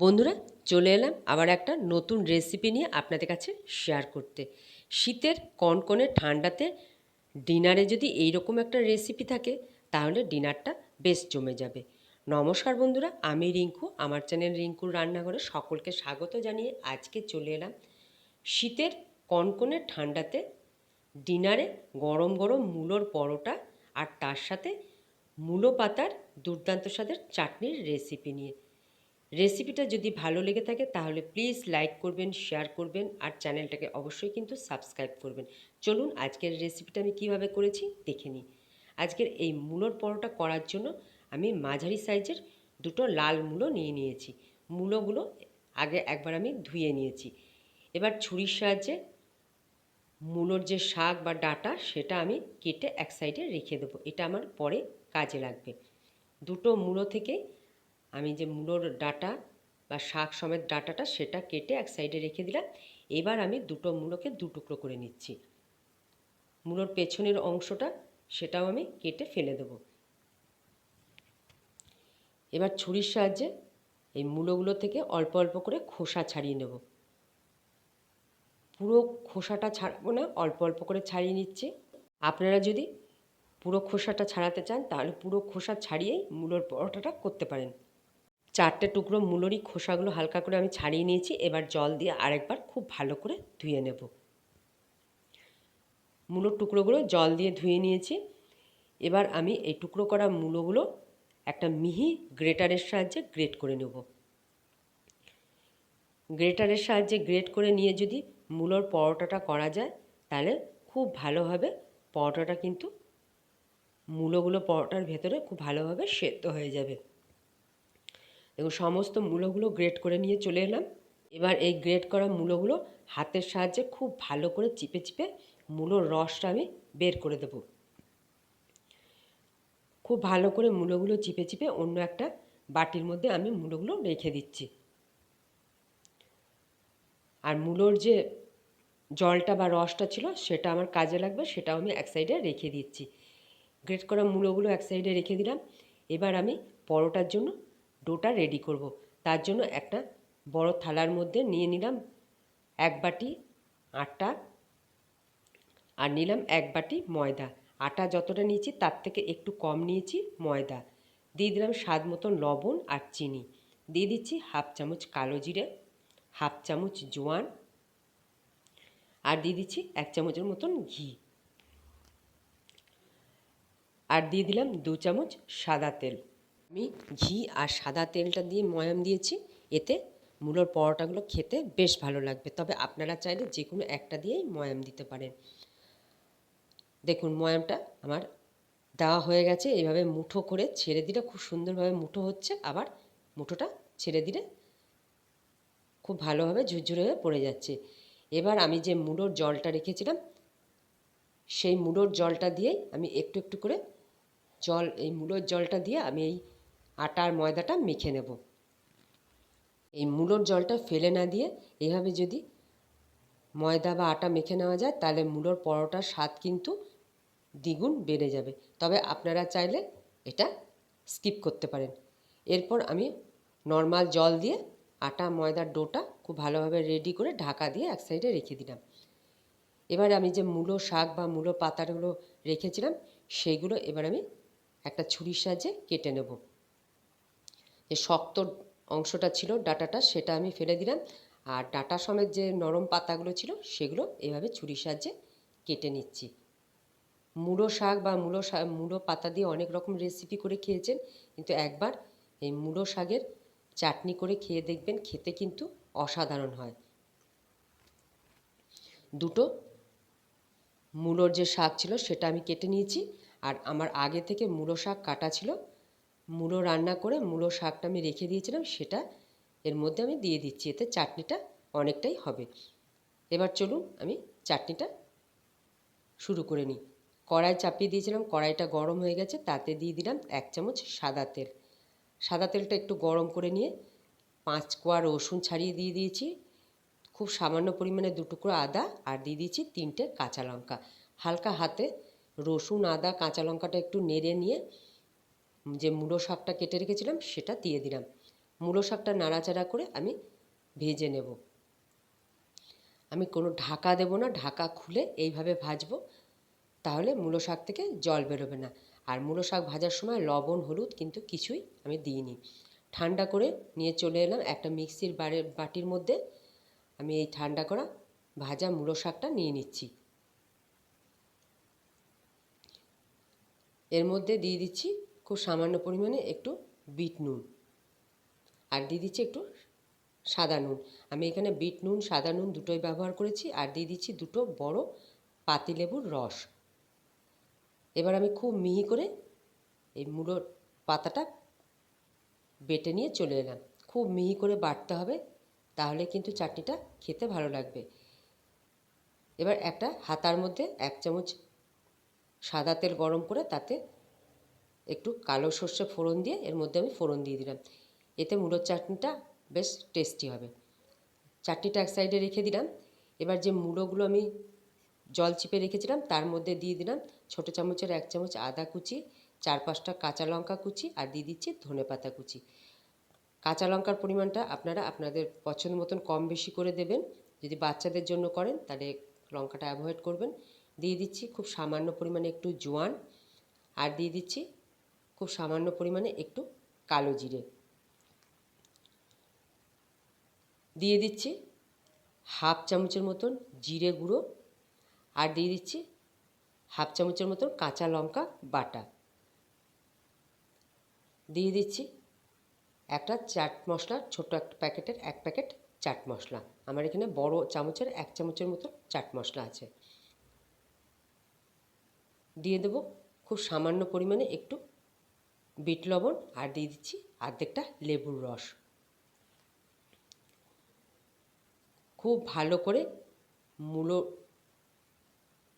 বন্ধুরা, চলে এলাম আবার একটা নতুন রেসিপি নিয়ে আপনাদের কাছে শেয়ার করতে। শীতের কনকনে ঠান্ডাতে ডিনারে যদি এই রকম একটা রেসিপি থাকে, তাহলে ডিনারটা বেশ জমে যাবে। নমস্কার বন্ধুরা, আমি রিঙ্কু, আমার চ্যানেল রিঙ্কুর রান্নাঘরে সকলকে স্বাগত জানিয়ে আজকে চলে এলাম। শীতের কনকনে ঠান্ডাতে ডিনারে গরম গরম মূলোর পরোটা আর তার সাথে মূলো পাতার দুর্দান্ত স্বাদের চাটনির রেসিপি নিয়ে। রেসিপিটা যদি ভালো লেগে থাকে, তাহলে প্লিজ লাইক করবেন শেয়ার করবেন, আর চ্যানেলটাকে অবশ্যই কিন্তু সাবস্ক্রাইব করবেন। চলুন আজকের রেসিপিটা আমি কীভাবে করেছি দেখে নিই। আজকের এই মূলোর পরোটা করার জন্য আমি মাঝারি সাইজের দুটো লাল মূলো নিয়ে নিয়েছি। মূলোগুলো আগে একবার আমি ধুয়ে নিয়েছি। এবার ছুরির সাহায্যে মূলোর যে শাক বা ডাটা, সেটা আমি কেটে এক সাইডে রেখে দেবো। এটা আমার পরে কাজে লাগবে। দুটো মূলো থেকে আমি যে মূলোর ডাটা বা শাক সমেত ডাটাটা সেটা কেটে এক সাইডে রেখে দিলাম। এবার আমি দুটো মূলোকে দু টুকরো করে নিচ্ছি। মূলোর পেছনের অংশটা সেটাও আমি কেটে ফেলে দেব। এবার ছুরির সাহায্যে এই মূলোগুলো থেকে অল্প অল্প করে খোসা ছাড়িয়ে নেব। পুরো খোসাটা ছাড়াবো না অল্প অল্প করে ছাড়িয়ে নিচ্ছি। আপনারা যদি পুরো খোসাটা ছাড়াতে চান তাহলে পুরো খোসা ছাড়িয়েই মূলোর পরোটাটা করতে পারেন। চারটে টুকরো মূলরই খোসাগুলো হালকা করে আমি ছাড়িয়ে নিয়েছি। এবার জল দিয়ে আরেকবার খুব ভালো করে ধুয়ে নেব। মূলোর টুকরোগুলো জল দিয়ে ধুয়ে নিয়েছি। এবার আমি এই টুকরো করা মূলোগুলো একটা মিহি গ্রেটারের সাহায্যে গ্রেট করে নেব। গ্রেটারের সাহায্যে গ্রেট করে নিয়ে যদি মূলোর পরোটাটা করা যায়, তাহলে খুব ভালোভাবে পরোটাটা কিন্তু মূলোগুলো পরোটার ভেতরে খুব ভালোভাবে সেদ্ধ হয়ে যাবে। এবং সমস্ত মূলোগুলো গ্রেট করে নিয়ে চলে এলাম। এবার এই গ্রেট করা মূলোগুলো হাতের সাহায্যে খুব ভালো করে চিপে চিপে মূলোর রসটা আমি বের করে দেব। খুব ভালো করে মূলোগুলো চিপে চিপে অন্য একটা বাটির মধ্যে আমি মূলোগুলো রেখে দিচ্ছি। আর মূলোর যে জলটা বা রসটা ছিল সেটা আমার কাজে লাগবে, সেটাও আমি এক সাইডে রেখে দিচ্ছি। গ্রেট করা মূলোগুলো এক সাইডে রেখে দিলাম। এবার আমি পরোটার জন্য ডোটা রেডি করব। তার জন্য একটা বড় থালার মধ্যে নিয়ে নিলাম এক বাটি আটা আর নিলাম এক বাটি ময়দা। আটা যতটা নিয়েছি তার থেকে একটু কম নিয়েছি ময়দা। দিয়ে দিলাম স্বাদ মতন লবণ আর চিনি। দিয়ে দিচ্ছি হাফ চামচ কালো জিরে, হাফ চামচ জোয়ান আর দিয়ে দিচ্ছি এক চামচের মতন ঘি। আর দিয়ে দিলাম দু চামচ সাদা তেল। আমি ঘি আর সাদা তেলটা দিয়ে ময়াম দিয়েছি, এতে মূলোর পরোটাগুলো খেতে বেশ ভালো লাগবে। তবে আপনারা চাইলে যে কোনো একটা দিয়েই ময়াম দিতে পারেন। দেখুন, ময়ামটা আমার দেওয়া হয়ে গেছে। এইভাবে মুঠো করে ছেড়ে দিলে খুব সুন্দরভাবে মুঠো হচ্ছে। আবার মুঠোটা ছেড়ে দিলে খুব ভালোভাবে ঝুরঝুরে হয়ে পড়ে যাচ্ছে। এবার আমি যে মুলোর জলটা রেখেছিলাম, সেই মুলোর জলটা দিয়েই আমি একটু একটু করে জল, এই মুলোর জলটা দিয়ে আমি এই আটার ময়দাটা মেখে নেব। এই মূলোর জলটা ফেলে না দিয়ে এভাবে যদি ময়দা বা আটা মেখে নেওয়া যায়, তাহলে মূলোর পরোটার স্বাদ কিন্তু দ্বিগুণ বেড়ে যাবে। তবে আপনারা চাইলে এটা স্কিপ করতে পারেন। এরপর আমি নর্মাল জল দিয়ে আটা, ময়দার ডোটা খুব ভালোভাবে রেডি করে ঢাকা দিয়ে এক সাইডে রেখে দিলাম। এবার আমি যে মূলো শাক বা মূলো পাতাগুলো রেখেছিলাম সেইগুলো এবার আমি একটা ছুরির সাহায্যে কেটে নেব। যে শক্ত অংশটা ছিল ডাটাটা, সেটা আমি ফেলে দিলাম। আর ডাটা সমেত যে নরম পাতাগুলো ছিল, সেগুলো এভাবে ছুরির সাহায্যে কেটে নিচ্ছি। মুড়ো শাক বা মুড়ো শাক মুড়ো পাতা দিয়ে অনেক রকম রেসিপি করে খেয়েছেন, কিন্তু একবার এই মুড়ো শাকের চাটনি করে খেয়ে দেখবেন, খেতে কিন্তু অসাধারণ হয়। দুটো মূলোর যে শাক ছিল, সেটা আমি কেটে নিয়েছি। আর আমার আগে থেকে মূলো শাক কাটা ছিল মূলো রান্না করে মূলো শাকটা আমি রেখে দিয়েছিলাম, সেটা এর মধ্যে আমি দিয়ে দিচ্ছি। এতে চাটনিটা অনেকটাই হবে। এবার চলুন আমি চাটনিটা শুরু করে নিই। কড়াই চাপিয়ে দিয়েছিলাম, কড়াইটা গরম হয়ে গেছে, তাতে দিয়ে দিলাম এক চামচ সাদা তেল। সাদা তেলটা একটু গরম করে নিয়ে পাঁচ কোয়া রসুন ছাড়িয়ে দিয়ে দিয়েছি। খুব সামান্য পরিমাণে দুটুকরো আদা আর দিয়ে দিয়েছি তিনটে কাঁচা লঙ্কা। হালকা হাতে রসুন, আদা, কাঁচা লঙ্কাটা একটু নেড়ে নিয়ে যে মুলো শাকটা কেটে রেখেছিলাম, সেটা দিয়ে দিলাম। মূলো শাকটা নাড়াচাড়া করে আমি ভেজে নেব। আমি কোনো ঢাকা দেব না, ঢাকা খুলে এইভাবে ভাজবো, তাহলে মূলো শাক থেকে জল বেরোবে না। আর মূলো শাক ভাজার সময় লবণ, হলুদ কিন্তু কিছুই আমি দিইনি। ঠান্ডা করে নিয়ে চলে এলাম একটা মিক্সির বাটির মধ্যে। আমি এই ঠান্ডা করা ভাজা মূলো শাকটা নিয়ে নিচ্ছি। এর মধ্যে দিয়ে দিচ্ছি খুব সামান্য পরিমাণে একটু বিট নুন। আর দিয়ে দিচ্ছি একটু সাদা নুন। আমি এখানে বিট নুন, সাদা নুন দুটোই ব্যবহার করেছি আর দিয়ে দিচ্ছি দুটো বড় পাতিলেবুর রস। এবার আমি খুব মিহি করে এই মূলোর পাতাটা বেটে নিয়ে চলে এলাম। খুব মিহি করে বাটতে হবে, তাহলে কিন্তু চাটনিটা খেতে ভালো লাগবে। এবার একটা হাতার মধ্যে এক চামচ সাদা তেল গরম করে তাতে একটু কালো সর্ষে ফোড়ন দিয়ে, এর মধ্যে আমি ফোড়ন দিয়ে দিলাম। এতে মুলোর চাটনিটা বেশ টেস্টি হবে। চাটনিটা এক সাইডে রেখে দিলাম। এবার যে মূলোগুলো আমি জল চিপে রেখেছিলাম, তার মধ্যে দিয়ে দিলাম ছোটো চামচের এক চামচ আদা কুচি, চার পাঁচটা কাঁচা লঙ্কা কুচি আর দিয়ে দিচ্ছি ধনে পাতা কুচি। কাঁচা লঙ্কার পরিমাণটা আপনারা আপনাদের পছন্দ মতন কম বেশি করে দেবেন। যদি বাচ্চাদের জন্য করেন, তাহলে লঙ্কাটা অ্যাভয়েড করবেন। দিয়ে দিচ্ছি খুব সামান্য পরিমাণে একটু জোয়ান আর দিয়ে দিচ্ছি খুব সামান্য পরিমাণে একটু কালো জিরে। দিয়ে দিচ্ছি হাফ চামচের মতন জিরে গুঁড়ো আর দিয়ে দিচ্ছি হাফ চামচের মতন কাঁচা লঙ্কা বাটা। দিয়ে দিচ্ছি একটা চাট মশলা ছোটো একটা প্যাকেটের এক প্যাকেট চাট মশলা। আমার এখানে বড় চামচের এক চামচের মতো চাট মশলা আছে। দিয়ে দেবো খুব সামান্য পরিমাণে একটু বিট লবণ আর দিয়ে দিচ্ছি অর্ধেকটা লেবুর রস। খুব ভালো করে মূলো,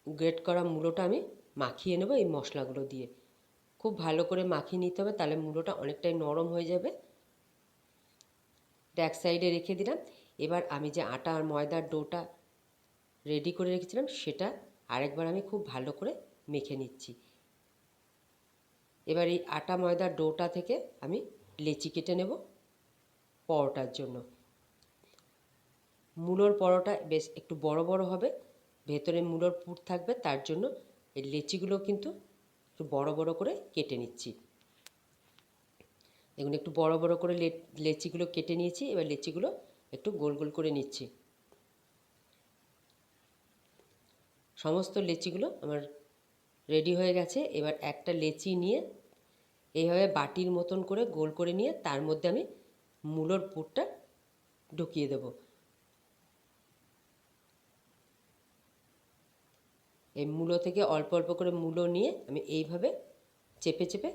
গ্রেট করা মূলোটা আমি মাখিয়ে নেব এই মশলাগুলো দিয়ে। খুব ভালো করে মাখিয়ে নিতে হবে, তাহলে মূলোটা অনেকটাই নরম হয়ে যাবে। এক সাইডে রেখে দিলাম। এবার আমি যে আটা আর ময়দার ডোটা রেডি করে রেখেছিলাম, সেটা আরেকবার আমি খুব ভালো করে মেখে নিচ্ছি। এবার এই আটা ময়দার ডোটা থেকে আমি লেচি কেটে নেব পরোটার জন্য। মূলোর পরোটা বেশ একটু বড় বড় হবে, ভেতরে মূলোর পুর থাকবে, তার জন্য এই লেচিগুলো কিন্তু একটু বড় বড় করে কেটে নিচ্ছি। দেখুন, একটু বড় বড় করে লেচিগুলো কেটে নিয়েছি, এবার লেচিগুলো একটু গোল গোল করে নিচ্ছি। সমস্ত লেচিগুলো আমার রেডি হয়ে গেছে। এবার একটা লেচি নিয়ে এইভাবে বাটির মতন করে গোল করে নিয়ে তার মধ্যে আমি মূলোর পুরটা ঢুকিয়ে দেব। এই মূলো থেকে অল্প অল্প করে মূলো নিয়ে আমি এইভাবে চেপে চেপে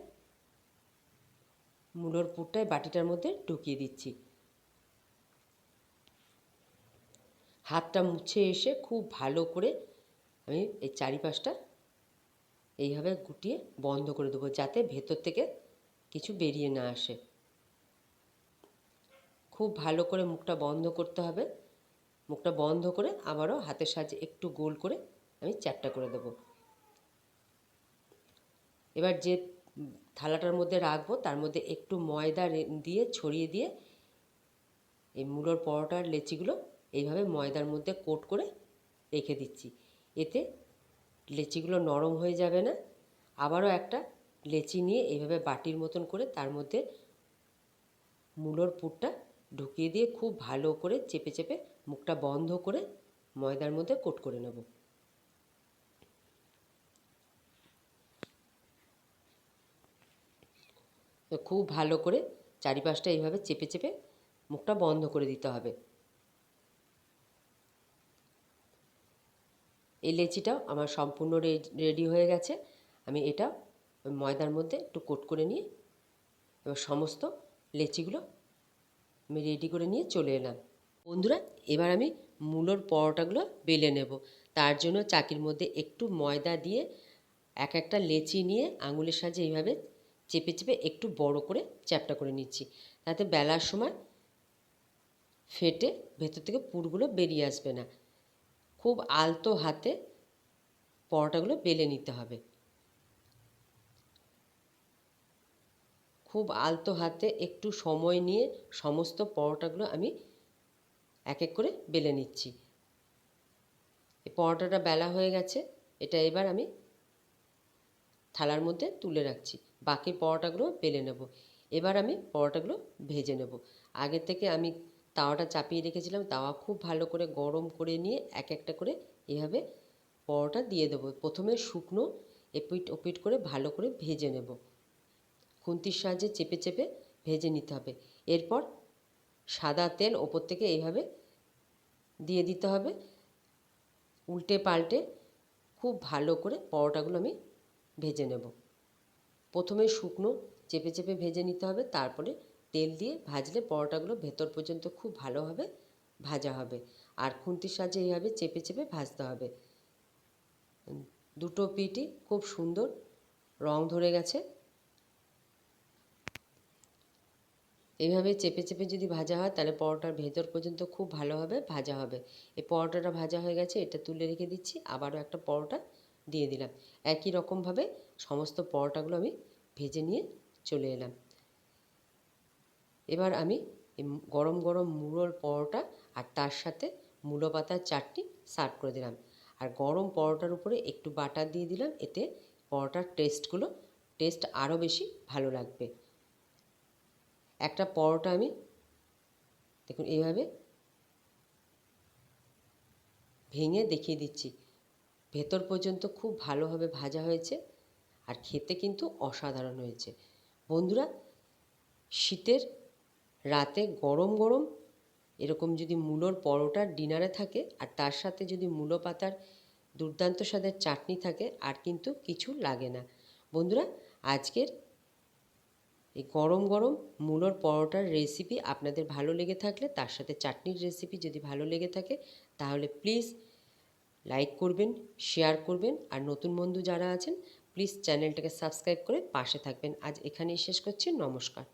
মূলোর পুরটায় বাটিটার মধ্যে ঢুকিয়ে দিচ্ছি। হাতটা মুছে এসে খুব ভালো করে আমি এই চারিপাশটা এইভাবে গুটিয়ে বন্ধ করে দেবো যাতে ভেতর থেকে কিছু বেরিয়ে না আসে। খুব ভালো করে মুখটা বন্ধ করতে হবে। মুখটা বন্ধ করে আবারও হাতের সাহায্যে একটু গোল করে আমি চ্যাপটা করে দেবো। এবার যে থালাটার মধ্যে রাখব, তার মধ্যে একটু ময়দা দিয়ে ছড়িয়ে দিয়ে এই মূলোর পরোটার লেচিগুলো এইভাবে ময়দার মধ্যে কোট করে রেখে দিচ্ছি। এতে লেচিগুলো নরম হয়ে যাবে না। আবারও একটা লেচি নিয়ে এইভাবে বাটির মতন করে তার মধ্যে মূলোর পুরটা ঢুকিয়ে দিয়ে খুব ভালো করে চেপে চেপে মুখটা বন্ধ করে ময়দার মধ্যে কোট করে নেব। খুব ভালো করে চারিপাশটা এইভাবে চেপে চেপে মুখটা বন্ধ করে দিতে হবে। এই লেচিটাও আমার সম্পূর্ণ রেডি হয়ে গেছে। আমি এটা ময়দার মধ্যে একটু কোট করে নিয়ে এবার সমস্ত লেচিগুলো আমি রেডি করে নিয়ে চলে এলাম। বন্ধুরা, এবার আমি মূলোর পরোটাগুলো বেলে নেব। তার জন্য চাকির মধ্যে একটু ময়দা দিয়ে এক একটা লেচি নিয়ে আঙুলের সাহায্যে এইভাবে চেপে চেপে একটু বড় করে চ্যাপটা করে নিচ্ছি। তাতে বেলার সময় ফেটে ভেতর থেকে পুরগুলো বেরিয়ে আসবে না। খুব আলতো হাতে পরোটাগুলো বেলে নিতে হবে। খুব আলতো হাতে একটু সময় নিয়ে সমস্ত পরোটাগুলো আমি এক এক করে বেলে নিচ্ছি। পরোটাটা বেলা হয়ে গেছে, এটা এবার আমি থালার মধ্যে তুলে রাখছি। বাকি পরোটাগুলো বেলে নেব। এবার আমি পরোটাগুলো ভেজে নেব। আগে থেকে আমি তাওয়াটা চাপিয়ে রেখেছিলাম, তাওয়া খুব ভালো করে গরম করে নিয়ে এক একটা করে এভাবে পরোটা দিয়ে দেবো। প্রথমে শুকনো এপিট ওপিট করে ভালো করে ভেজে নেব। খুন্তির সাহায্যে চেপে চেপে ভেজে নিতে হবে। এরপর সাদা তেল ওপর থেকে এইভাবে দিয়ে দিতে হবে। উল্টে পাল্টে খুব ভালো করে পরোটাগুলো আমি ভেজে নেব। প্রথমে শুকনো চেপে চেপে ভেজে নিতে হবে, তারপরে তেল দিয়ে ভাজলে পরোটাগুলো ভেতর পর্যন্ত খুব ভালোভাবে ভাজা হবে। আর খুন্তির সাহায্যে এইভাবে চেপে চেপে ভাজতে হবে। দুটো পিঠই খুব সুন্দর রং ধরে গেছে। এইভাবে চেপে চেপে যদি ভাজা হয়, তাহলে পরোটার ভেতর পর্যন্ত খুব ভালোভাবে ভাজা হবে। এই পরোটাটা ভাজা হয়ে গেছে, এটা তুলে রেখে দিচ্ছি, আবারও একটা পরোটা দিয়ে দিলাম। একই রকমভাবে সমস্ত পরোটাগুলো আমি ভেজে নিয়ে চলে এলাম। এবার আমি গরম গরম মুড়োর পরোটা আর তার সাথে মূলো পাতার চাটনি সার্ভ করে দিলাম। আর গরম পরোটার উপরে একটু বাটার দিয়ে দিলাম, এতে পরোটার টেস্টগুলো টেস্ট আরও বেশি ভালো লাগবে। একটা পরোটা আমি, দেখুন এইভাবে ভেঙে দেখিয়ে দিচ্ছি। ভেতর পর্যন্ত খুব ভালোভাবে ভাজা হয়েছে আর খেতে কিন্তু অসাধারণ হয়েছে। বন্ধুরা, শীতের রাতে গরম গরম এরকম যদি মূলোর পরোটা ডিনারে থাকে আর তার সাথে যদি মূলো পাতার দুর্দান্ত স্বাদের চাটনি থাকে আর কিন্তু কিছু লাগে না। বন্ধুরা, আজকের এই গরম গরম মূলোর পরোটার রেসিপি আপনাদের ভালো লেগে থাকলে, তার সাথে চাটনির রেসিপি যদি ভালো লেগে থাকে, তাহলে প্লিজ লাইক করবেন শেয়ার করবেন আর নতুন বন্ধু যারা আছেন প্লিজ চ্যানেলটাকে সাবস্ক্রাইব করে পাশে থাকবেন। আজ এখানেই শেষ করছি, নমস্কার।